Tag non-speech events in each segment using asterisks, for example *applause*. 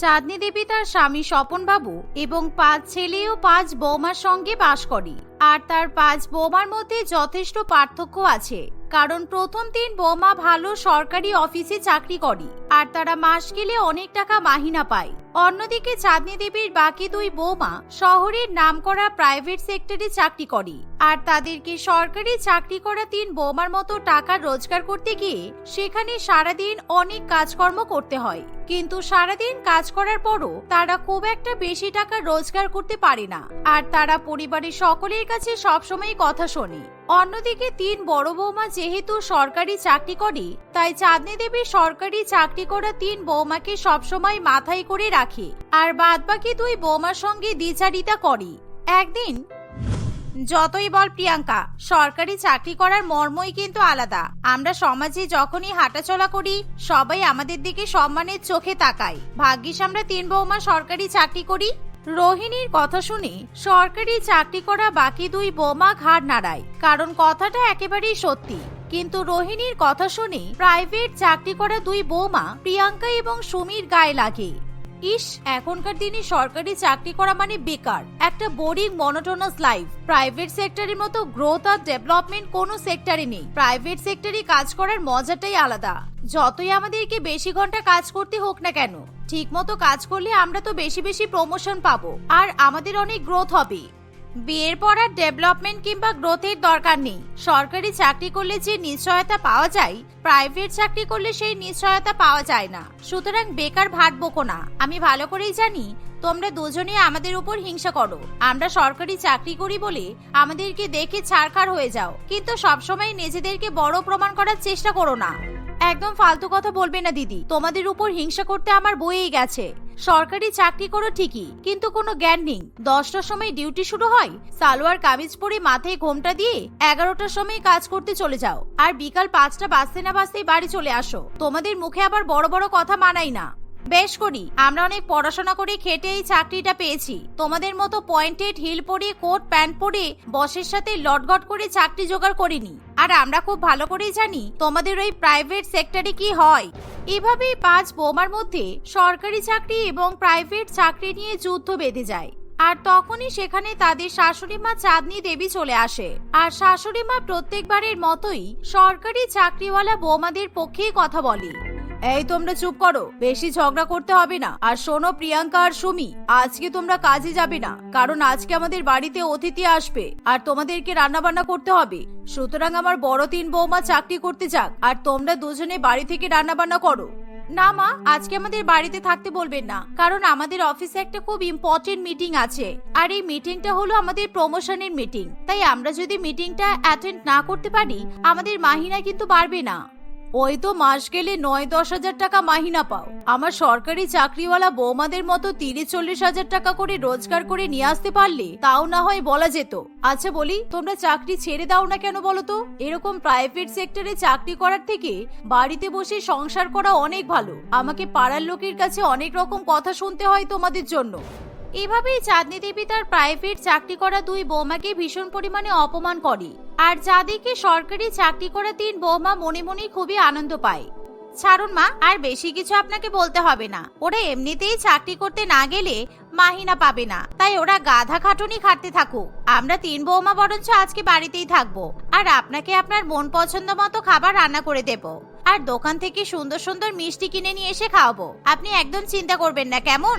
চাঁদনী দেবী তার স্বামী স্বপনবাবু এবং পাঁচ ছেলে ও পাঁচ বৌমার সঙ্গে বাস করে। আর তার পাঁচ বৌমার মধ্যে যথেষ্ট পার্থক্য আছে, কারণ প্রথম তিন বৌমা ভালো সরকারি অফিসে চাকরি করে, আর তারা মাস গেলে অনেক টাকা মাহিনা পায়। অন্যদিকে চাঁদনী দেবীর বাকি দুই বৌমা শহরের নামকরা প্রাইভেট সেক্টরে চাকরি করে। আর তাদেরকে সরকারি চাকরি করা তিন বৌমার মতো টাকা রোজগার করতে গিয়ে সেখানে সারাদিন অনেক কাজকর্ম করতে হয়। কিন্তু সারাদিন কাজ করার পরও তারা খুব একটা বেশি টাকা রোজগার করতে পারে না। আর তারা পরিবারের সকলের কাছে সবসময় কথা শোনে। অন্যদিকে তিন বড় বৌমা যেহেতু সরকারি চাকরি করে, তাই চাঁদনী দেবী সরকারি চাকরি করা তিন বৌমাকে সবসময় মাথায় করে রাখে। আর বাদবাকি দুই বৌমার সঙ্গে দ্বিচারিতা করে। একদিন, যতই বল প্রিয়াঙ্কা, সরকারি চাকরি করার মর্মই কিন্তু আলাদা। আমরা সমাজে যখনই হাঁটাচলা করি, সবাই আমাদের দিকে সম্মানের চোখে তাকায়। ভাগ্যিস আমরা তিন বৌমা সরকারি চাকরি করি। রোহিণীর কথা শুনে সরকারি চাকরি করা বাকি দুই বৌমা ঘাড় নাড়ায়, কারণ কথাটা একেবারেই সত্যি। কিন্তু রোহিণীর কথা শুনে প্রাইভেট চাকরি করা দুই বৌমা প্রিয়াঙ্কা এবং সুমির গায়ে লাগে। ইস, এখনকার দিনে সরকারি চাকরি করা মানে বেকার। একটা বোরিং মনোটোনাস লাইফ প্রাইভেট সেক্টরের মতো গ্রোথ আর ডেভেলপমেন্ট কোনো সেক্টরে নেই। প্রাইভেট সেক্টরে কাজ করার মজাটাই আলাদা। যতই আমাদেরকে বেশি ঘণ্টা কাজ করতে হোক না কেন ঠিক মতো কাজ করলে আমরা তো বেশি বেশি প্রমোশন পাবো। আর আমাদের অনেক গ্রোথ হবে বিয়ের পর আর ডেভেলপমেন্ট কিংবা গ্রোথের দরকার নেই। সরকারি চাকরি করলে যে নিশ্চয়তা পাওয়া যায় প্রাইভেট চাকরি করলে সেই নিশ্চয়তা পাওয়া যায় না। সুতরাং বেকার ভাট বকো না। আমি ভালো করেই জানি, তোমরা দুজনে আমাদের উপর হিংসা করো। আমরা সরকারি চাকরি করি বলে আমাদেরকে দেখে ছাড়খাড় হয়ে যাও। কিন্তু সবসময় নিজেদেরকে বড় প্রমাণ করার চেষ্টা করো না। একদম ফালতু কথা বলবে না, দিদি। তোমাদের উপর হিংসা করতে আমার বইয়েই গেছে। সরকারি চাকরি করো ঠিকই, কিন্তু কোনো জ্ঞান নেই। দশটার সময় ডিউটি শুরু হয়, সালোয়ার কামিজ পরে মাথায় ঘোমটা দিয়ে এগারোটার সময় কাজ করতে চলে যাও। আর বিকাল পাঁচটা বাজতে না বাজতেই বাড়ি চলে আসো। তোমাদের মুখে আবার বড় বড় কথা মানাই না। বেশ করি, আমরা অনেক পড়াশোনা করে খেটে এই চাকরিটা পেয়েছি। তোমাদের মতো পয়েন্টেড হিল পরে কোট, প্যান্ট পরে বসের সাথে লটগট করে চাকরি জোগাড় করিনি। আর আমরা খুব ভালো করেই জানি তোমাদের ওই প্রাইভেট সেক্টরে কি হয়। এভাবেই পাঁচ বোমার মধ্যে সরকারি চাকরি এবং প্রাইভেট চাকরি নিয়ে যুদ্ধ বেঁধে যায়। আর তখনই সেখানে তাদের শাশুড়ি মা চাঁদনি দেবী চলে আসে। আর শাশুড়ি মা প্রত্যেকবারের মতোই সরকারি চাকরিওয়ালা বৌমাদের পক্ষেই কথা বলে। এই তোমরা চুপ করো, বেশি ঝগড়া করতে হবে না। আর শোনো প্রিয়াঙ্কা আর সুমি, আজকে তোমরা কাজে যাবে না, কারণ আজকে আমাদের বাড়িতে অতিথি আসবে, আর তোমাদেরকে রান্না বান্না করতে হবে। সুতরাং আমার বড় তিন বৌমা চাকরি করতে যাক, আর তোমরা দুজনে বাড়ি থেকে রান্না বান্না করো। না মা, আজকে আমাদের বাড়িতে থাকতে বলবেন না, কারণ আমাদের অফিসে একটা খুব ইম্পর্টেন্ট মিটিং আছে, আর এই মিটিংটা হলো আমাদের প্রমোশনের মিটিং তাই আমরা যদি মিটিংটা অ্যাটেন্ড না করতে পারি, আমাদের মাহিনা কিন্তু বাড়বে না। ওই তো মাস গেলে নয় দশ হাজার টাকা মাহিনা পাও। আমার সরকারি চাকরিওয়ালা বৌমাদের মতো তিরিশ চল্লিশ হাজার টাকা করে রোজগার করে নিয়ে আসতে পারলে তাও না হয় বলা যেত। আচ্ছা বলি, তোমরা চাকরি ছেড়ে দাও না কেন বলো তো? এরকম প্রাইভেট সেক্টরে চাকরি করার থেকে বাড়িতে বসে সংসার করা অনেক ভালো। আমাকে পাড়ার লোকের কাছে অনেক রকম কথা শুনতে হয় তোমাদের জন্য। এভাবেই চাঁদনী দেবী তার প্রাইভেট চাকরি করা দুই বৌমাকে ভীষণ পরিমাণে অপমান করে। আর যাদেরকে সরকারি চাকরি করা তিন বৌমা মনে মনে খুবই আনন্দ পায়। ছাড়ুন মা, আর বেশি কিছু আপনাকে বলতে হবে না। ওরা এমনিতেই চাকরি করতে না গেলে মাহিনা পাবে না। তাই ওরা গাধা খাটুনি খাটতে থাকুক। আমরা তিন বৌমা বরঞ্চ আজকে বাড়িতেই থাকব। আর আপনাকে আপনার মন পছন্দ মতো খাবার রান্না করে দেব। আর দোকান থেকে সুন্দর সুন্দর মিষ্টি কিনে নিয়ে এসে খাওয়াবো। আপনি একদম চিন্তা করবেন না, কেমন?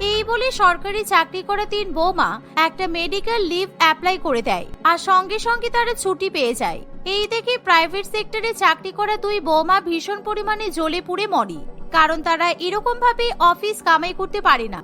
এই বলে সরকারি চাকরি করা তিন বৌমা একটা মেডিকেল লিভ অ্যাপ্লাই করে দেয় আর সঙ্গে সঙ্গে তারা ছুটি পেয়ে যায়। এই দেখে প্রাইভেট সেক্টরে চাকরি করা দুই বৌমা ভীষণ পরিমাণে জ্বলে পুড়ে মরে, কারণ তারা এরকম ভাবে অফিস কামাই করতে পারে না।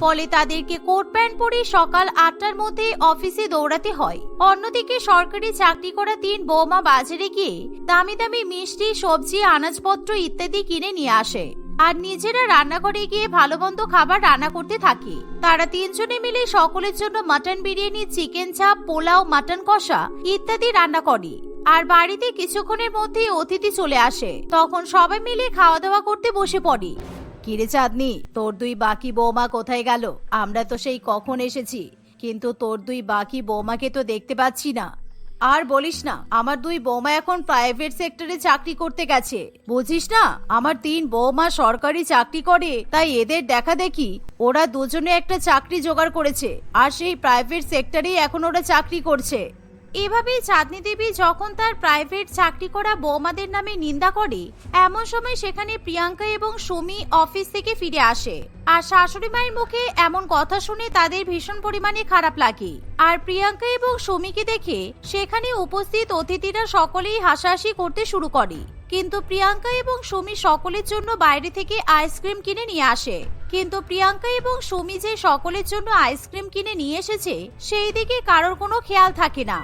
ফলে তাদেরকে কোট প্যান্ট পরে সকাল আটটার মধ্যে অফিসে দৌড়াতে হয়। অন্যদিকে সরকারি চাকরি করা তিন বৌমা বাজারে গিয়ে দামি দামি মিষ্টি, সবজি, আনাজপত্র ইত্যাদি কিনে নিয়ে আসে। আর নিজেরা রান্নাঘরে গিয়ে ভালো মন্দ খাবার রান্না করতে থাকে। তারা তিনজনে মিলে সকলের জন্য মাটন বিরিয়ানি চিকেন চাপ পোলাও মাটন কষা ইত্যাদি রান্না করে। আর বাড়িতে কিছুক্ষণের মধ্যে অতিথি চলে আসে। তখন সবাই মিলে খাওয়া দাওয়া করতে বসে পড়ে। কিরে চাঁদনি, তোর দুই বাকি বৌমা কোথায় গেল? আমরা তো সেই কখন এসেছি। কিন্তু তোর দুই বাকি বৌমাকে তো দেখতে পাচ্ছি না। আর বলিস না, আমার দুই বৌমা এখন প্রাইভেট সেক্টরে চাকরি করতে গেছে। বুঝিস না, আমার তিন বৌমা সরকারি চাকরি করে, তাই এদের দেখা দেখি ওরা দুজনে একটা চাকরি জোগাড় করেছে, আর সেই প্রাইভেট সেক্টরেই এখন ওরা চাকরি করছে। এভাবেই চাঁদনি দেবী যখন তার প্রাইভেট চাকরি করা বৌমাদের নামে নিন্দা করে, এমন সময় সেখানে প্রিয়াঙ্কা এবং সুমি অফিস থেকে ফিরে আসে। আর শাশুড়ি মায়ের মুখে এমন কথা শুনে তাদের ভীষণ পরিমাণে খারাপ লাগে। আর প্রিয়াঙ্কা এবং সুমিকে দেখে সেখানে উপস্থিত অতিথিরা সকলেই হাসাহাসি করতে শুরু করে। কিন্তু প্রিয়াঙ্কা এবং সুমি সকলের জন্য বাইরে থেকে আইসক্রিম কিনে নিয়ে আসে। কিন্তু প্রিয়াঙ্কা এবং সুমি যে সকলের জন্য আইসক্রিম কিনে নিয়ে এসেছে সেই দিকে কারোর কোনো খেয়াল থাকে না।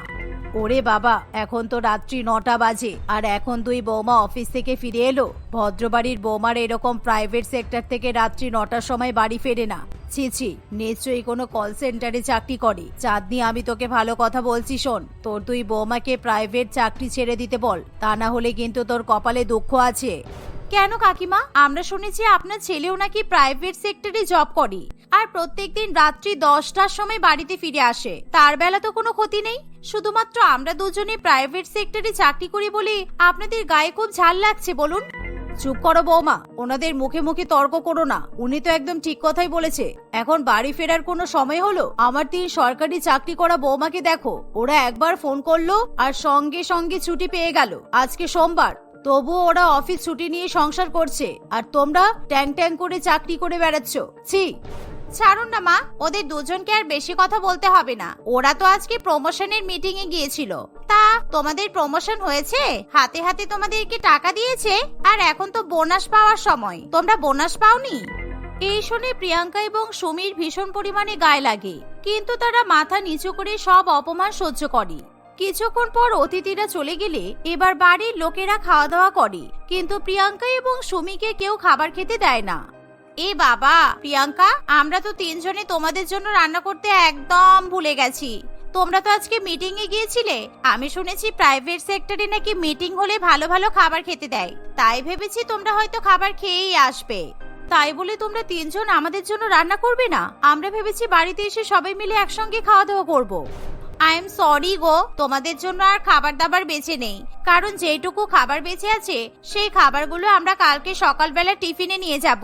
ওরে বাবা, এখন তো রাত্রি নটা বাজে, আর এখন দুই বৌমা অফিস থেকে ফিরে এলো। ভদ্রবাড়ির বৌমার এরকম প্রাইভেট সেক্টর থেকে রাত্রি নটার সময় বাড়ি ফেরে না। ছি ছি, নিশ্চয়ই কোনো কল সেন্টারে চাকরি করে। চাঁদনি, আমি তোকে ভালো কথা বলছি শোন, তোর তুই বৌমাকে প্রাইভেট চাকরি ছেড়ে দিতে বল, তা না হলে কিন্তু তোর কপালে দুঃখ আছে। কেন কাকিমা? আমরা শুনেছি আপনার ছেলেও নাকি প্রাইভেট সেক্টরে জব করে। আর প্রত্যেকদিন রাত্রি দশটার সময় বাড়িতে ফিরে আসে। তার বেলা তো কোনো ক্ষতি নেই। শুধুমাত্র আমরা দুজনে প্রাইভেট সেক্টরে চাকরি করি বলে আপনাদের গায়ে খুব ঝাল লাগছে, বলুন। চুপ করো বৌমা, ওনাদের মুখে মুখে তর্ক করো না। উনি তো একদম ঠিক কথাই বলেছে। এখন বাড়ি ফেরার কোনো সময় হলো? আমার তিন সরকারি চাকরি করা বৌমাকে দেখো। ওরা একবার ফোন করল আর সঙ্গে সঙ্গে ছুটি পেয়ে গেল। আজকে সোমবার। তবুও ওরা অফিস ছুটি নিয়ে সংসার করছে। আর তোমরা ট্যাং ট্যাং করে চাকরি করে বেড়াচ্ছ। ছি। ছাড়ুন না, মা। ওদের দুজনকে আর বেশি কথা বলতে হবে না। ওরা তো আজকে প্রমোশনের মিটিং এ গিয়েছিল। তা, তোমাদের প্রমোশন হয়েছে? হাতে হাতে তোমাদেরকে টাকা দিয়েছে? আর এখন তো বোনাস পাওয়ার সময়। তোমরা বোনাস পাওনি? এই শুনে প্রিয়াঙ্কা এবং সুমির ভীষণ পরিমাণে গায়ে লাগে। কিন্তু তারা মাথা নিচু করে সব অপমান সহ্য করে। কিছুক্ষণ পর অতিথিরা চলে গেলে এবার বাড়ির লোকেরা খাওয়া দাওয়া করে। কিন্তু প্রিয়াঙ্কা এবং সুমিকে কেউ খাবার খেতে দেয় না। এ বাবা, প্রিয়াঙ্কা, আমরা তো তিনজনে তোমাদের জন্য রান্না করতে একদম ভুলে গেছি। তোমরা তো আজকে মিটিং এ গিয়েছিলে। আমি শুনেছি প্রাইভেট সেক্টরে নাকি মিটিং হলে ভালো ভালো খাবার খেতে দেয়। তাই ভেবেছি তোমরা হয়তো খাবার খেয়েই আসবে। তাই বলে তোমরা তিনজন আমাদের জন্য রান্না করবে না? আমরা ভেবেছি বাড়িতে এসে সবাই মিলে একসঙ্গে খাওয়া দাওয়া করব। আই এম সরি গো, তোমাদের জন্য আর খাবার দাবার বেঁচে নেই। কারণ যেটুকু খাবার বেঁচে আছে, সেই খাবারগুলো আমরা কালকে সকালবেলা টিফিনে নিয়ে যাব।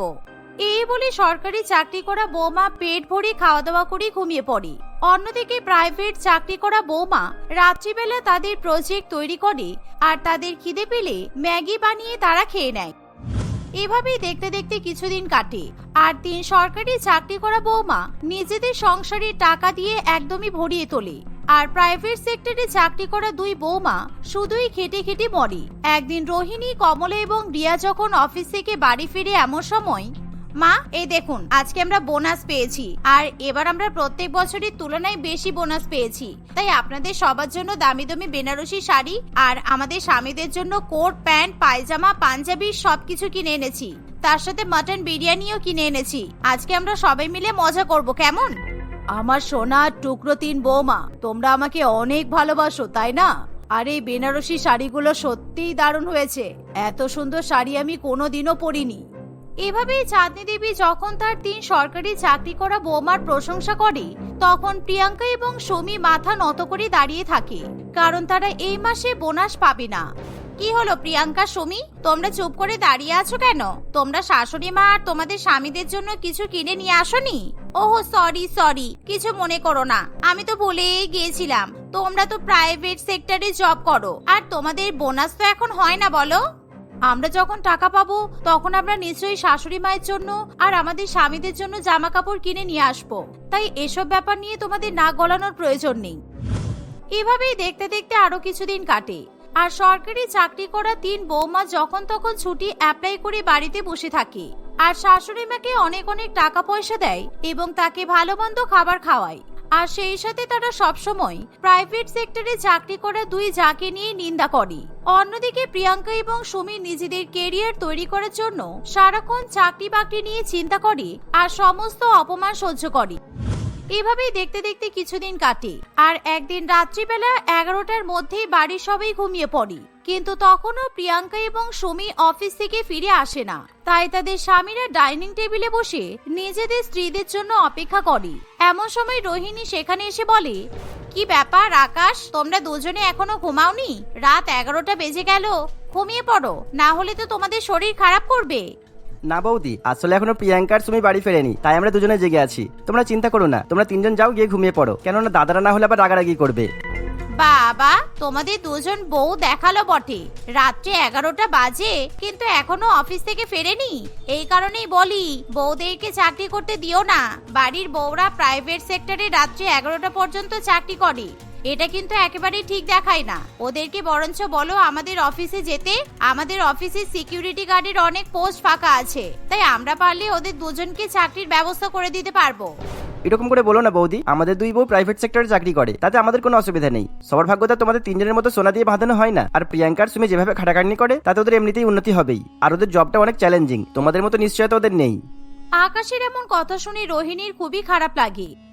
এই বলে সরকারি চাকরি করা বৌমা পেট ভরে খাওয়া দাওয়া করে ঘুমিয়ে পড়ে। অন্যদিকে প্রাইভেট চাকরি করা বৌমা রাত্রিবেলা তাদের প্রজেক্ট তৈরি করে আর তাদের খিদে পেলে ম্যাগি বানিয়ে তারা খেয়ে নেয়। এভাবেই দেখতে দেখতে কিছুদিন কাটে। আর তিন সরকারি চাকরি করা বৌমা নিজেদের সংসারের টাকা দিয়ে একদমই ভরিয়ে তোলে। আর প্রাইভেট সেক্টরে চাকরি করা দুই বৌমা শুধুই খেটে খেটে মরে। একদিন রোহিণী, কমলা এবং রিয়া যখন অফিস থেকে বাড়ি ফিরে এমন সময়, মা, এই দেখুন, আজকে আমরা বোনাস পেয়েছি। আর এবার আমরা প্রত্যেক বছরের তুলনায় বেশি বোনাস পেয়েছি। তাই আপনাদের সবার জন্য দামি দামি বেনারসি শাড়ি আর আমাদের স্বামীদের জন্য কোট, প্যান্ট, পায়জামা, পাঞ্জাবি সবকিছু কিনে এনেছি। তার সাথে মাটন বিরিয়ানিও কিনে এনেছি। আজকে আমরা সবাই মিলে মজা করব, কেমন? আমার সোনার টুকরো তিন বৌমা, তোমরা আমাকে অনেক ভালোবাসো, তাই না? আর এই বেনারসি শাড়িগুলো সত্যিই দারুণ হয়েছে। এত সুন্দর শাড়ি আমি কোনোদিনও পরিনি। এভাবেই চাঁদনি দেবী যখন তার তিন সরকারি চাকরি করা বৌমার প্রশংসা করে, তখন প্রিয়াঙ্কা এবং সমী মাথা নত করে দাঁড়িয়ে থাকে, কারণ তারা এই মাসে বোনাস পাবে না। কি হলো, প্রিয়াঙ্কা, সুমি? তোমরা চুপ করে দাঁড়িয়ে আছো কেন? তোমরা শাশুড়ি মা আর তোমাদের স্বামীদের জন্য কিছু কিনে নিয়ে আসোনি? ওহো সরি সরি কিছু মনে করো না। আমি তো ভুলেই গিয়েছিলাম। তোমরা তো প্রাইভেট সেক্টরে জব করো। আর তোমাদের বোনাস তো এখন হয় না, বলো? আমরা যখন টাকা পাবো, তখন আমরা নিশ্চয়ই শাশুড়ি মায়ের জন্য আর আমাদের স্বামীদের জন্য জামা কাপড় কিনে নিয়ে আসব। তাই এসব ব্যাপার নিয়ে তোমাদের না গলানোর প্রয়োজন নেই। এভাবেই দেখতে দেখতে আরও কিছুদিন কাটে। আর সরকারি চাকরি করা তিন বৌমা যখন তখন ছুটি অ্যাপ্লাই করে বাড়িতে বসে থাকে। আর শাশুড়ি মাকে অনেক অনেক টাকা পয়সা দেয় এবং তাকে ভালো মন্দ খাবার খাওয়ায়। আর সেই সাথে তারা সবসময় প্রাইভেট সেক্টরে চাকরি করা দুই যাকে নিয়ে নিন্দা করে। অন্যদিকে প্রিয়াঙ্কা এবং সুমি নিজেদের কেরিয়ার তৈরি করার জন্য সারাক্ষণ চাকরি বাকরি নিয়ে চিন্তা করে আর সমস্ত অপমান সহ্য করে। এভাবেই দেখতে দেখতে কিছুদিন কাটে। আর একদিন রাত্রিবেলা এগারোটার মধ্যেই বাড়ির সবাই ঘুমিয়ে পড়ে। কিন্তু তখনও প্রিয়াঙ্কা এবং সুমি অফিস থেকে ফিরে আসে না। তাই তাদের স্বামীরা ডাইনিং টেবিলে বসে নিজেদের স্ত্রীদের জন্য অপেক্ষা করে। এমন সময় রোহিণী সেখানে এসে বলে, কি ব্যাপার আকাশ, তোমরা দুজনে এখনও ঘুমাওনি? রাত এগারোটা বেজে গেল, ঘুমিয়ে পড়ো। না হলে তো তোমাদের শরীর খারাপ করবে। না বৌদি, আসলে এখনও প্রিয়াঙ্কার সুমি বাড়ি ফেরেনি, তাই আমরা দুজনে জেগে আছি। তোমরা চিন্তা করো না, তোমরা তিনজন যাও গিয়ে ঘুমিয়ে পড়ো, কেননা দাদারা না হলে আবার রাগারাগি করবে। বাবা, তোমাদের দুজন বউ দেখাল বটে। রাত্রে এগারোটা বাজে, কিন্তু এখনও অফিস থেকে ফেরেনি। এই কারণেই বলি, বউদেরকে চাকরি করতে দিও না। বাড়ির বউরা প্রাইভেট সেক্টরে রাত্রে এগারোটা পর্যন্ত চাকরি করে। এটা কিন্তু একেবারেই ঠিক দেখায় না। ওদেরকে বরঞ্চ বলো আমাদের অফিসে যেতে আমাদের অফিসে সিকিউরিটি গার্ডের অনেক পোস্ট ফাঁকা আছে। তাই আমরা পারলে ওদের দুজনকে চাকরির ব্যবস্থা করে দিতে পারব। এরকম করে বলো না বৌদি আমাদের দুই বউ প্রাইভেট সেক্টরে চাকরি করে তাতে আমাদের কোনো অসুবিধা নেই। সবার ভাগ্যতা তোমাদের তিনজনের মতো সোনা দিয়ে বাঁধানো হয় না। আর প্রিয়াঙ্কার সুমি যেভাবে খাটাখাটনি করে তাতে ওদের এমনিতেই উন্নতি হবেই। আর ওদের জবটা অনেক চ্যালেঞ্জিং তোমাদের মতো নিশ্চয়তা ওদের নেই। আকাশের এমন কথা শুনে রোহিণীর খুবই খারাপ লাগে।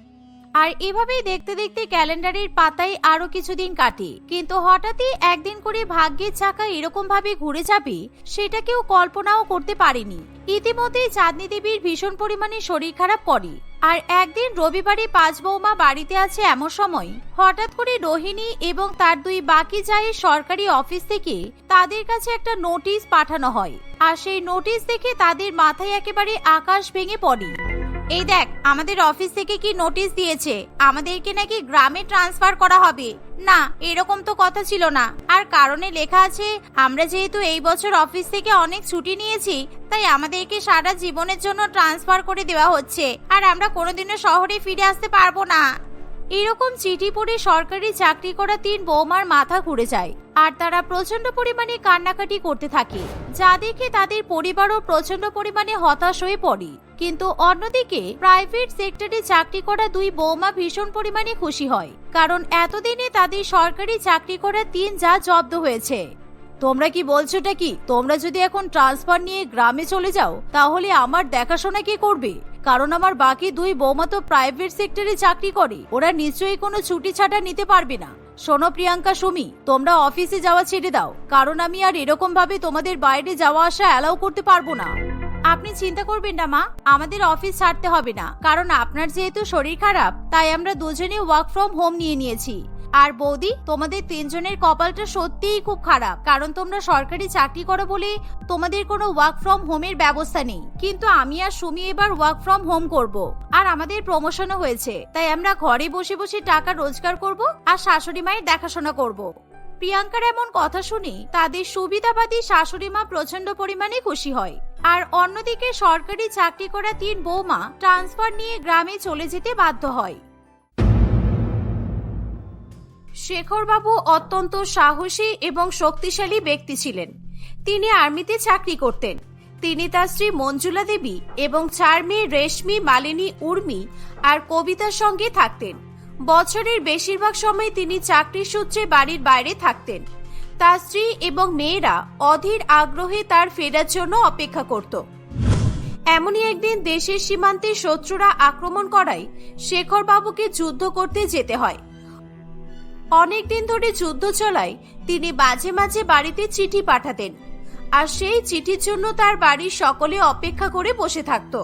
আর এভাবেই দেখতে দেখতে ক্যালেন্ডারের পাতায় আরও কিছুদিন কাটে। কিন্তু হঠাৎই একদিন করে ভাগ্যের চাকা এরকম ভাবে ঘুরে যাবে, সেটা কেউ কল্পনাও করতে পারেনি। ইতিমধ্যেই চাঁদনী দেবীর ভীষণ পরিমাণে শরীর খারাপ করে। আর একদিন রবিবারে পাঁচ বৌমা বাড়িতে আছে এমন সময়, হঠাৎ করে রোহিণী এবং তার দুই বাকি যায় সরকারি অফিস থেকে তাদের কাছে একটা নোটিশ পাঠানো হয়। আর সেই নোটিশ দেখে তাদের মাথায় একেবারে আকাশ ভেঙে পড়ে। এই দেখ, আমাদের অফিস থেকে কি নোটিশ দিয়েছে? আমাদেরকে নাকি গ্রামে ট্রান্সফার করা হবে। না, এরকম তো কথা ছিল না। আর কারণে লেখা আছে, আমরা যেহেতু এই বছর অফিস থেকে অনেক ছুটি নিয়েছি, তাই আমাদেরকে সারা জীবনের জন্য ট্রান্সফার করে দেওয়া হচ্ছে। আর আমরা কোনোদিনও শহরে ফিরে আসতে পারব না। এরকম চিঠি পড়ে সরকারি চাকরি করা তিন বৌমার মাথা ঘুরে যায়। আর তারা প্রচণ্ড পরিমাণে কান্নাকাটি করতে থাকে। যা দেখে তাদের পরিবারও প্রচণ্ড পরিমাণে হতাশ হয়ে পড়ে। কিন্তু অন্যদিকে প্রাইভেট সেক্টরে চাকরি করা দুই বৌমা ভীষণ পরিমাণে খুশি হয়। কারণ এতদিনে তাদের সরকারি চাকরি করা তিন যা জব্দ হয়েছে। তোমরা কি বলছোটা কি? তোমরা যদি এখন ট্রান্সফার নিয়ে গ্রামে চলে যাও, তাহলে আমার দেখাশোনা কে করবে? কারণ আমার বাকি দুই বৌমা তো প্রাইভেট সেক্টরে চাকরি করে। ওরা নিশ্চয়ই কোনো ছুটি ছাটা নিতে পারবে না। শোনো প্রিয়াঙ্কা, সুমি, তোমরা অফিসে যাওয়া ছেড়ে দাও। কারণ আমি আর এরকম ভাবে তোমাদের বাইরে যাওয়া আসা অ্যালাউ করতে পারব না। আপনি চিন্তা করবেন না, মা। আমাদের অফিস ছাড়তে হবে না। কারণ আপনার যেহেতু শরীর খারাপ, তাই আমরা দুজনে ওয়ার্ক ফ্রম হোম নিয়ে নিয়েছি। আর বৌদি, তোমাদের তিনজনের কপালটা সত্যিই খুব খারাপ। কারণ তোমরা সরকারি চাকরি করো বলে তোমাদের কোনো ওয়ার্ক ফ্রম হোমের ব্যবস্থা নেই। কিন্তু আমি আর সুমি এবার ওয়ার্ক ফ্রম হোম করব। আর আমাদের প্রমোশনও হয়েছে। তাই আমরা ঘরে বসে বসে টাকা রোজগার করব আর শাশুড়ি মায়ের দেখাশোনা করব। প্রিয়াঙ্কার এমন কথা শুনে তাদের সুবিধাবাদী শাশুড়ি মা প্রচণ্ড পরিমাণে খুশি হয়। আর অন্যদিকে সরকারি চাকরি করা তিন বৌমা ট্রান্সফার নিয়ে গ্রামে চলে যেতে বাধ্য হয়। শেখরবাবু অত্যন্ত সাহসী এবং শক্তিশালী ব্যক্তি ছিলেন। তিনি আর্মিতে চাকরি করতেন। তিনি তার স্ত্রী মঞ্জুলা দেবী এবং চার মেয়ে রেশমি, মালিনী, উর্মি আর কবিতার সঙ্গে থাকতেন। বছরের বেশিরভাগ সময় তিনি চাকরির সূত্রে বাড়ির বাইরে থাকতেন। তার স্ত্রী এবং মেয়েরা অধীর আগ্রহে তার ফেরার জন্য অপেক্ষা করত। এমনই একদিন দেশের সীমান্তে শত্রুরা আক্রমণ করায় শেখরবাবুকে যুদ্ধ করতে যেতে হয়। অনেকদিন ধরে যুদ্ধ চলায় তিনি মাঝে মাঝে বাড়িতে চিঠি পাঠাতেন, আর সেই চিঠির জন্য তার বাড়ির সকলে অপেক্ষা করে বসে থাকত।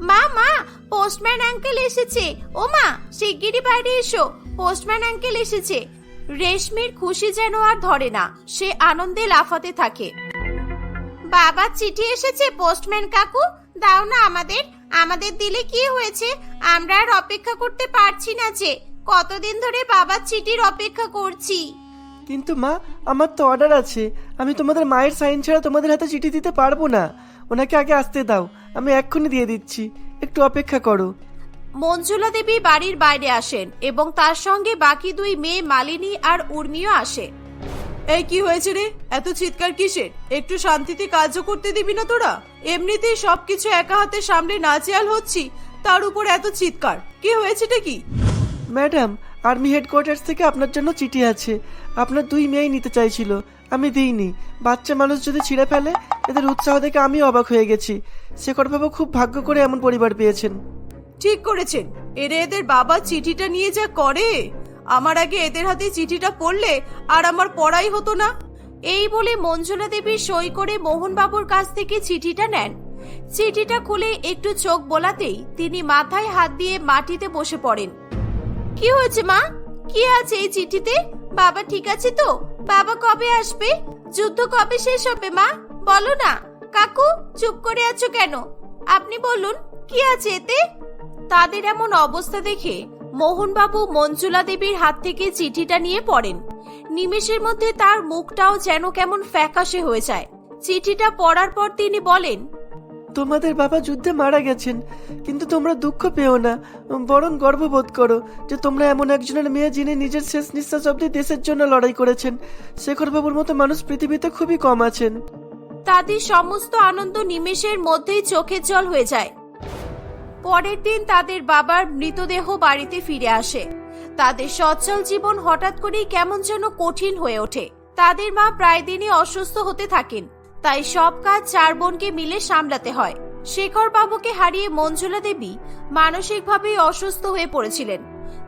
মা মা পোস্টম্যান আঙ্কেল এসেছে। ও মা, শিগগিরই বাইরে এসো। পোস্টম্যান আঙ্কেল এসেছে। রেশমির খুশি যেন আর ধরে না, সে আনন্দে লাফাতে থাকে। বাবার চিঠি এসেছে পোস্টম্যান কাকু। দাও না আমাদের। আমাদের দিলে কি হয়েছে? আমরা আর অপেক্ষা করতে পারছি না যে। কতদিন ধরে বাবার চিঠির অপেক্ষা করছি। কিন্তু মা আমার তো অর্ডার আছে। আমি তোমাদের মায়ের সাইন ছাড়া তোমাদের হাতে চিঠি দিতে পারব না। ওনাকে আগে আসতে দাও। আমি এক্ষুনি দিয়ে দিচ্ছি। একটু অপেক্ষা করো। মঞ্জুলা দেবী বাড়ির বাইরে আসেন এবং তার সঙ্গে বাকি দুই মেয়ে মালিনী আর উর্মিও আসে। এই কি হয়েছে রে? এত চিৎকার কিসের? একটু শান্তিতে কাজও করতে দিবি না তোরা? এমনিতেই সবকিছু একা হাতে সামনে নাচেয়াল হচ্ছি তার উপর এত চিৎকার। কি হয়েছেটা কি? ম্যাডাম, আর্মি হেডকোয়ার্টার্স থেকে আপনার জন্য চিঠি আছে। আপনার দুই মেয়েই নিতে চাইছিল, আমি দিইনি। বাচ্চা মানুষ যদি ছিঁড়ে ফেলে, এদের উৎসাহ দেখে আমি অবাক হয়ে গেছি। শেখরবাবু খুব ভাগ্য করে এমন পরিবার পেয়েছেন। ঠিক করেছেন। এরে এদের বাবা চিঠিটা নিয়ে যা করে। আমার আগে এদের হাতে চিঠিটা পড়লে আর আমার পড়াই হতো না। এই বলে মঞ্জুলা দেবী সই করে মোহনবাবুর কাছ থেকে চিঠিটা নেন। চিঠিটা খুলে একটু চোখ বোলাতেই তিনি মাথায় হাত দিয়ে মাটিতে বসে পড়েন। কি হয়েছে, মা? কি আছে এই চিঠিতে? বাবা ঠিক আছে তো? বাবা কবে আসবে? যুদ্ধ কবে শেষ হবে, মা? বলো না। কাকু, চুপ করে আছো কেন? আপনি বলুন, কি আছে এতে? তাদের এমন অবস্থা দেখে মোহনবাবু মঞ্জুলা দেবীর হাত থেকে চিঠিটা নিয়ে পড়েন। নিমেষের মধ্যে তার মুখটাও যেন কেমন ফ্যাকাশে হয়ে যায়। চিঠিটা পড়ার পর তিনি বলেন তোমাদের বাবা যুদ্ধে মারা গেছেন। কিন্তু তোমরা দুঃখ পেও না। বরং গর্ববোধ করো যে তোমরা এমন একজনের মেয়ে যিনি নিজের শেষ নিঃশ্বাস অব্দি দেশের জন্য লড়াই করেছেন। শেখরবাবুর মতো মানুষ পৃথিবীতে খুবই কম আছেন। তাদের সমস্ত আনন্দ নিমেষের মধ্যেই চোখের জল হয়ে যায়। পরের দিন তাদের বাবার মৃতদেহ বাড়িতে ফিরে আসে। তাদের সচ্ছল জীবন হঠাৎ করেই কেমন যেন কঠিন হয়ে ওঠে। তাদের মা প্রায় দিনই অসুস্থ হতে থাকেন। তাই সব কাজ চার বোনকে মিলে সামলাতে হয়। শেখর বাবুকে হারিয়ে মঞ্জুলা দেবী মানসিকভাবেই অসুস্থ হয়ে পড়েছিলেন।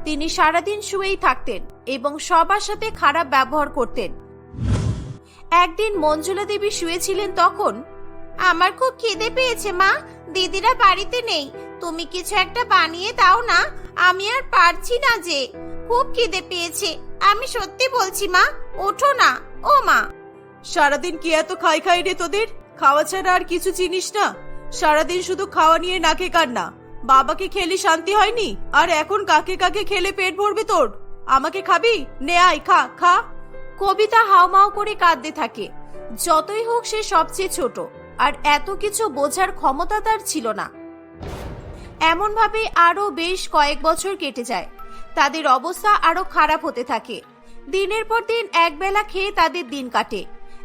তিনি সারাদিন শুয়েই থাকতেন এবং সবার সাথে খারাপ ব্যবহার করতেন। একদিন মঞ্জুলা দেবী শুয়েছিলেন তখন, আমার খুব খিদে পেয়েছে, মা। দিদিরা বাড়িতে নেই। তুমি কিছু একটা বানিয়ে দাও না। আমি আর পারছি না যে। খুব খিদে পেয়েছে। আমি সত্যি বলছি, মা। ওঠো না। ও মা। সারাদিন কি এত খাই খাই রে তোদের? খাওয়া ছাড়া আর কিছু চিনিস না? সারাদিন শুধু খাওয়া নিয়ে নাকে কান্না বাবাকে খেলি শান্তি হয়নি? আর এখন কাকে কাকে খেলে পেট ভরবে তোর? আমাকে খাবি? নে আয়, খা খা। কবিতা হাওমাও করে কাঁদতে থাকে। যতই হোক সে সবচেয়ে ছোট, আর এত কিছু বোঝার ক্ষমতা তার ছিল না। এমনভাবে আরও বেশ কয়েক বছর কেটে যায়। তাদের অবস্থা আরও খারাপ হতে থাকে। দিনের পর দিন একবেলা খেয়ে তাদের দিন কাটে।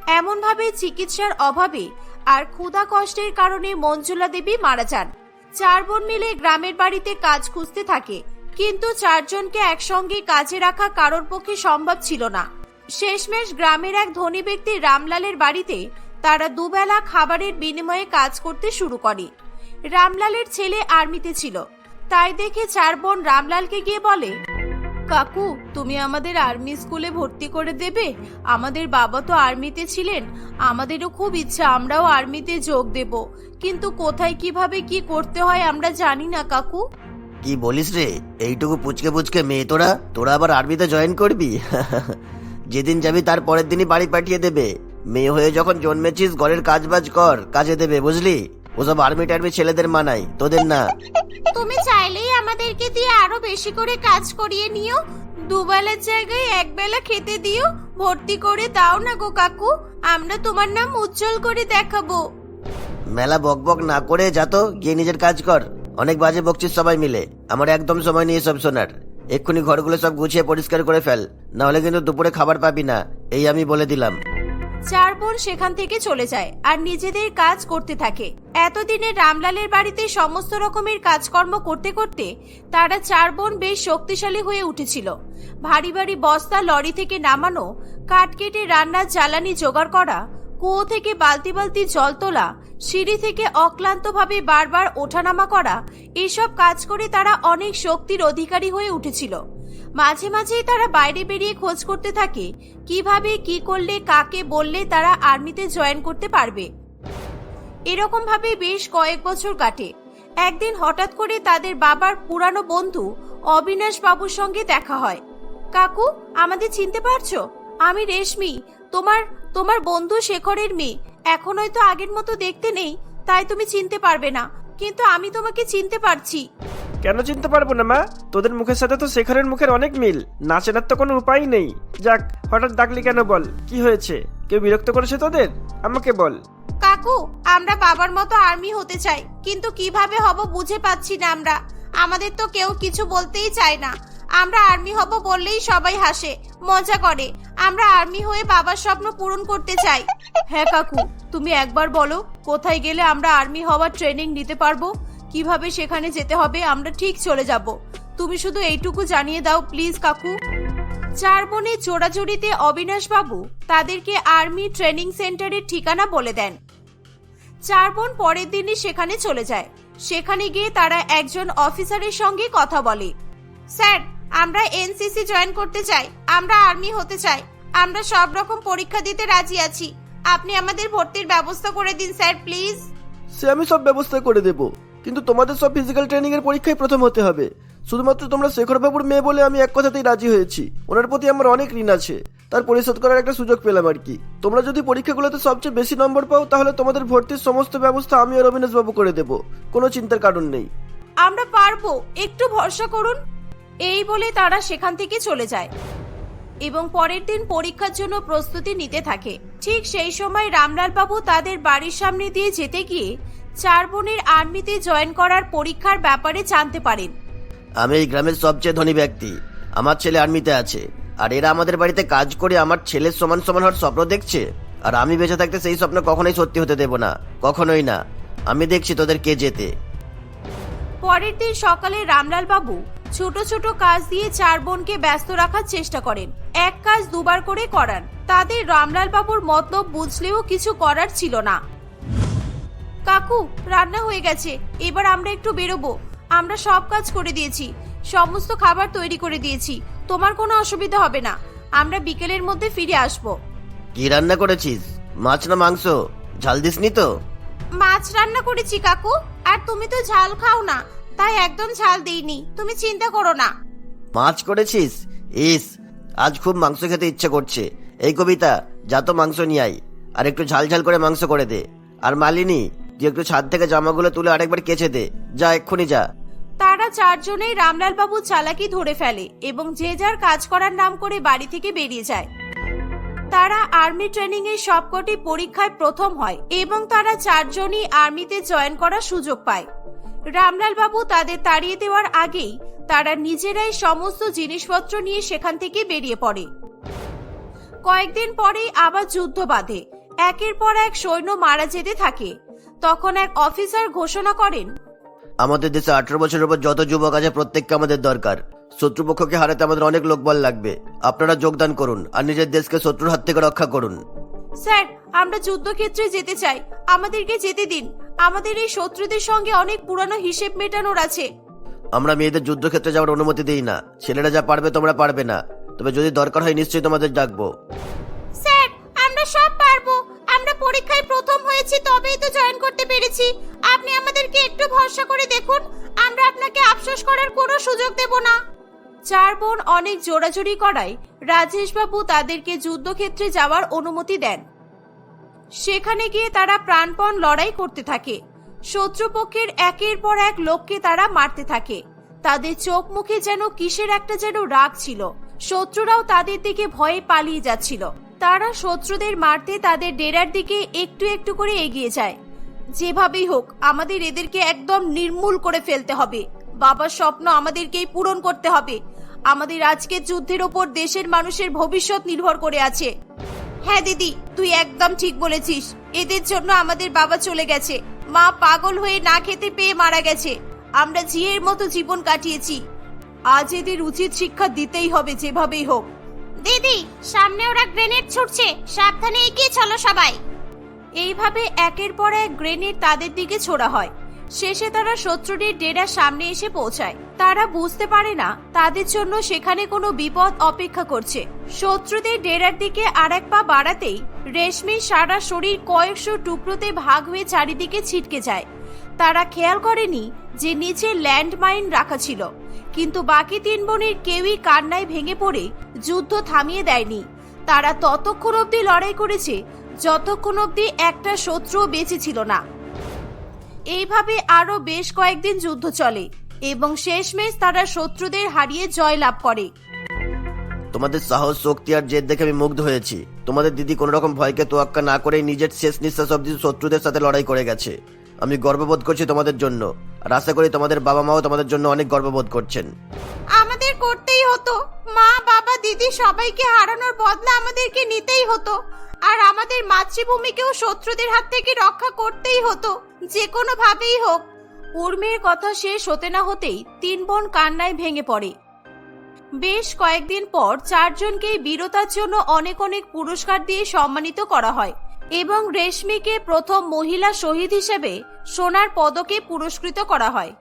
এমনভাবে চিকিৎসার অভাবে আর ক্ষুধা কষ্টের কারণে মঞ্জুলা দেবী মারা যান। চার বোন মিলে গ্রামের বাড়িতে কাজ খুঁজতে থাকে, কিন্তু চারজনকে একসঙ্গে কাজে রাখা কারোর পক্ষে সম্ভব ছিল না। শেষমেশ গ্রামের এক ধনী ব্যক্তি রামলালের বাড়িতে তারা দুবেলা খাবারের বিনিময়ে কাজ করতে শুরু করে। রামলালের ছেলে আর্মিতে ছিল। তাই দেখে চার বোন রামলালকে গিয়ে বলে কাকু, তুমি আমাদের আর্মি স্কুলে ভর্তি করে দেবে। আমাদের বাবা তো আর্মিতে ছিলেন। আমাদেরও খুব ইচ্ছা, আমরাও আর্মিতে যোগ দেব। কিন্তু কোথায় কীভাবে কি করতে হয় আমরা জানি না, কাকু। কি বলিস রে? এইটুকু পুচকে পুচকে মেয়ে তোরা? তোরা আবার আর্মিতে জয়েন করবি? *laughs* যেদিন যাবি তার পরের দিনই বাড়ি পাঠিয়ে দেবে। মেয়ে হয়ে যখন জন্মেছিস, ঘরের কাজ বাজ কর, কাজে দেবে, বুঝলি? ওসব আর্মি টার্মি ছেলেদের মানাই তোদের না। তুমি চাইলেই আমাদেরকে দিয়ে আরও বেশি করে কাজ করিয়ে নিও। দুবেলার জায়গায় একবেলা খেতে দিও ভর্তি করে দাও না গো কাকু আমরা তোমার নাম উজ্জ্বল করে দেখাবো। মেলা বক বক না করে যা তো গিয়ে নিজের কাজ কর। অনেক বাজে বকছিস সবাই মিলে আমার একদম সময় নিয়ে সব শোনার। এক্ষুনি ঘরগুলো সব গুছিয়ে পরিষ্কার করে ফেল নাহলে কিন্তু দুপুরে খাবার পাবি না এই আমি বলে দিলাম। চার বোন সেখান থেকে চলে যায় আর নিজেদের কাজ করতে থাকে। এতদিনে রামলালের বাড়িতে সমস্ত রকমের কাজকর্ম করতে করতে তারা চার বোন বেশ শক্তিশালী হয়ে উঠেছিল। ভারী ভারী বস্তা লরি থেকে নামানো, কাঠ কেটে রান্নার জ্বালানি জোগাড় করা, কুয়ো থেকে বালতি বালতি জল তোলা, সিঁড়ি থেকে অক্লান্তভাবে বারবার ওঠানামা করা, এসব কাজ করে তারা অনেক শক্তির অধিকারী হয়ে উঠেছিল। মাঝে মাঝেই তারা বাইরে বেরিয়ে খোঁজ করতে থাকে। কীভাবে, কি করলে, কাকে বললে তারা আর্মিতে জয়েন করতে পারবে? এরকম ভাবে বেশ কয়েক বছর কাটে। একদিন হঠাৎ করে তাদের বাবার পুরানো বন্ধু অবিনাশ বাবুর সঙ্গে দেখা হয়। কাকু, আমাদের চিনতে পারছ? আমি রেশমি। তোমার তোমার বন্ধু শেখরের মেয়ে। এখন হয়তো আগের মতো দেখতে নেই, তাই তুমি চিনতে পারবে না। কিন্তু আমি তোমাকে চিনতে পারছি। কেন চিনতে পারব না মা? তোদের মুখের সাথে তো শেখরের মুখের অনেক মিল। না চেনার তো কোনো উপায় নেই। যাক হঠাৎ ডাকলি কেন বল? কি হয়েছে? কেউ বিরক্ত করেছে তোদের? আমাকে বল। কাকু আমরা বাবার মতো আর্মি হতে চাই কিন্তু কীভাবে হব বুঝে পাচ্ছি না আমরা। আমাদের তো কেউ কিছু বলতেই চায় না। আমরা আর্মি হব বললেই সবাই হাসে মজা করে। আমরা আর্মি হয়ে বাবার স্বপ্ন পূরণ করতে চাই। হ্যাঁ কাকু তুমি একবার বলো কোথায় গেলে আমরা আর্মি হওয়ার ট্রেনিং নিতে পারব? কীভাবে সেখানে যেতে হবে, আমরা ঠিক চলে যাব। তুমি শুধু এইটুকু জানিয়ে দাও প্লিজ কাকু। চার বোনের জোড়াজুড়িতে অবিনাশ বাবু তাদেরকে আর্মি ট্রেনিং সেন্টারের ঠিকানা বলে দেন। চার বোন পরের দিনই সেখানে চলে যায়। সেখানে গিয়ে তারা একজন অফিসারের সঙ্গে কথা বলে। স্যার, আমরা এনসিসি জয়েন করতে চাই, আমরা আর্মি হতে চাই, আমরা সব রকম পরীক্ষা দিতে রাজি আছি। আপনি আমাদের ভর্তির ব্যবস্থা করে দিন, স্যার, প্লিজ। সে আমি সব ব্যবস্থা করে দেব। কিন্তু তোমাদের সব ফিজিক্যাল ট্রেনিং এর পরীক্ষায় প্রথম হতে হবে। শুধুমাত্র তোমরা শেখর বাবুর মেয়ে বলে আমি এক কথাতেই রাজি হয়েছি। ওনার প্রতি আমার অনেক ঋণ আছে। তার পরিশোধ করার একটা সুযোগ পেলাম আর কি। তোমরা যদি পরীক্ষাগুলোতে সবচেয়ে বেশি নম্বর পাও, তাহলে তোমাদের ভর্তির সমস্ত ব্যবস্থা আমি আর অবিনাশ বাবু করে দেবো। কোনো চিন্তার কারণ নেই। আমরা পারব। একটু ভরসা করুন। এই বলে তারা সেখান থেকে চলে যায়। এবং পরের দিন পরীক্ষার জন্য প্রস্তুতি নিতে থাকে। ঠিক সেই সময় রামলাল বাবু তাদের বাড়ির সামনে দিয়ে যেতে গিয়ে চার বোনের আর্মিতে জয়েন করার পরীক্ষার ব্যাপারে জানতে পারেন। আমি এই গ্রামের সবচেয়ে ধনী ব্যক্তি। আমার ছেলে আর্মিতে আছে। আর এরা আমাদের বাড়িতে কাজ করে আমার ছেলের সমান সমান হওয়ার স্বপ্ন দেখছে। আর আমি বেঁচে থাকতে সেই স্বপ্ন কখনোই সত্যি হতে দেব না। কখনোই না। আমি দেখছি তোদের কে যেতে। পরের দিন সকালে রামলাল বাবু ছোট ছোট কাজ দিয়ে চার বোনকে ব্যস্ত রাখার চেষ্টা করেন। এক কাজ দুবার করে করান। তাদের রামলাল বাবুর মতলব বুঝলেও কিছু করার ছিল না। কাকু রান্না হয়ে গেছে। এবার আমরা একটু বেরোবো। আমরা সব কাজ করে দিয়েছি। সমস্ত খাবার তৈরি করে দিয়েছি। তোমার কোনো অসুবিধা হবে না। আমরা বিকেলের মধ্যে ফিরে আসব। কি রান্না করেছিস? মাছ না মাংস? ঝাল দিসনি তো? মাছ রান্না করেছি কাকু। আর তুমি তো ঝাল খাও না। তাই একদম ঝাল দেইনি। তুমি চিন্তা করো না। মাছ করেছিস? ইস আজ খুব মাংস খেতে ইচ্ছে করছে। এই কবিতা যা তো মাংস নিয়ে আই আর একটু ঝাল ঝাল করে মাংস করে দে। আর মালিনী তুই একটু ছাদ থেকে জামাগুলো তুলে আরেকবার কেচে দে। যা, এক্ষুনি যা। তারা চারজনেই রামলাল বাবু চালাকি ধরে ফেলে এবং যে যার কাজ করার নাম করে বাড়ি থেকে বেরিয়ে যায়। তারা আর্মি ট্রেনিং এর সবকটি পরীক্ষায় প্রথম হয় এবং তারা চারজনই আর্মিতে জয়েন করার সুযোগ পায়। রামলাল বাবু তাদের তাড়িয়ে দেওয়ার আগেই তারা নিজেরাই সমস্ত জিনিসপত্র নিয়ে সেখান থেকে বেরিয়ে পড়ে। কয়েকদিন পরেই আবার যুদ্ধ বাঁধে। একের পর এক সৈন্য মারা যেতে থাকে। তখন এক অফিসার ঘোষণা করেন আমাদের দেশে আঠারো বছরের উপর যত যুবক আছে প্রত্যেককে আমাদের দরকার। শত্রুপক্ষকে হারাতে আমাদের অনেক লোকবল লাগবে। আপনারা যোগদান করুন আর নিজের দেশকে শত্রুর হাত থেকে রক্ষা করুন। স্যার আমরা যুদ্ধক্ষেত্রে যেতে চাই। আমাদেরকে যেতে দিন। আমাদের এই শত্রুদের সঙ্গে অনেক পুরানো হিসেব মেটানোর আছে। আমরা মেয়েদের যুদ্ধক্ষেত্রে যাওয়ার অনুমতি দিই না। ছেলেরা যা পারবে তোমরা পারবে না। তবে যদি দরকার হয় নিশ্চয়ই তোমাদের ডাকবো। পরীক্ষায় প্রথম হয়েছি, তবেই তো জয়েন করতে পেরেছি। আপনি আমাদেরকে একটু ভরসা করে দেখুন, আমরা আপনাকে আফসোস করার কোনো সুযোগ দেব না। চার বোন অনেক জোরাজুরি করায় রাজেশ বাবু তাদেরকে যুদ্ধক্ষেত্রে যাওয়ার অনুমতি দেন। সেখানে গিয়ে তারা প্রাণপণ লড়াই করতে থাকে। শত্রুপক্ষের একের পর এক লোককে তারা মারতে থাকে। তাদের চোখ মুখে যেন কিসের একটা যেন রাগ ছিল। শত্রুরাও তাদের দিকে ভয়ে পালিয়ে যাচ্ছিল। তারা শত্রুদের মারতে তাদের ডেরার দিকে একটু একটু করে এগিয়ে যায়। যেভাবেই হোক, আমাদের এদেরকে একদম নির্মূল করে ফেলতে হবে। বাবার স্বপ্ন আমাদেরকেই পূরণ করতে হবে। আমাদের আজকের যুদ্ধের ওপর দেশের মানুষের ভবিষ্যৎ নির্ভর করে আছে। হ্যাঁ দিদি, তুই একদম ঠিক বলেছিস। এদের জন্য আমাদের বাবা চলে গেছে। মা পাগল হয়ে না খেতে পেয়ে মারা গেছে। আমরা ঝিয়ের মতো জীবন কাটিয়েছি। আজ এদের উচিত শিক্ষা দিতেই হবে যেভাবেই হোক। দিদি সামনে ওরা গ্রেনেড ছুটছে। সাবধানে এগিয়ে চলো সবাই। এইভাবে একের পর এক গ্রেনেড তাদের দিকে ছোড়া হয়। শেষে তারা শত্রুটির ডেরার সামনে এসে পৌঁছায়। তারা বুঝতে পারে না, তাদের জন্য সেখানে কোনো বিপদ অপেক্ষা করছে। শত্রুদের ডেরার দিকে আর এক পা বাড়াতেই রেশমি সারা শরীর কয়েকশো টুকরোতে ভাগ হয়ে চারিদিকে ছিটকে যায়। তারা খেয়াল করেনি যে নিচে ল্যান্ডমাইন রাখা ছিল। কিন্তু বাকি তিন বোনের কেউই কান্নায় ভেঙে পড়ে যুদ্ধ থামিয়ে দেয়নি। তারা ততক্ষণ অবধি লড়াই করেছে, যতক্ষণ অবধি একটা শত্রুও বেঁচে ছিল না। এইভাবে আরও বেশ কয়েকদিন যুদ্ধ চলে এবং শেষমেশ তারা শত্রুদের হারিয়ে জয়লাভ করে। তোমাদের সাহস, শক্তি আর জেদ দেখে আমি মুগ্ধ হয়েছি। তোমাদের দিদি কোনো রকম ভয়কে তোয়াক্কা না করে নিজের শেষ নিঃশ্বাস অব্দি শত্রুদের সাথে লড়াই করে গেছে। আমি গর্ববোধ করছি তোমাদের জন্য। আর আশা করি তোমাদের বাবা মাও তোমাদের জন্য অনেক গর্ববোধ করছেন। আমাদের করতেই হতো। মা, বাবা, দিদি সবাইকে হারানোর বদলা আমাদেরকে নিতেই হতো। আর আমাদের মাতৃভূমিকেও শত্রুদের হাত থেকে রক্ষা করতেই হতো, যে কোনো ভাবেই হোক। উর্মির কথা শেষ হতে না হতেই তিন বোন কান্নায় ভেঙে পড়ে। বেশ কয়েকদিন পর চারজনকেই বীরতার জন্য অনেক অনেক পুরস্কার দিয়ে সম্মানিত করা হয়। এবং রেশমিকে প্রথম মহিলা শহীদ হিসেবে সোনার পদকে পুরস্কৃত করা হয়।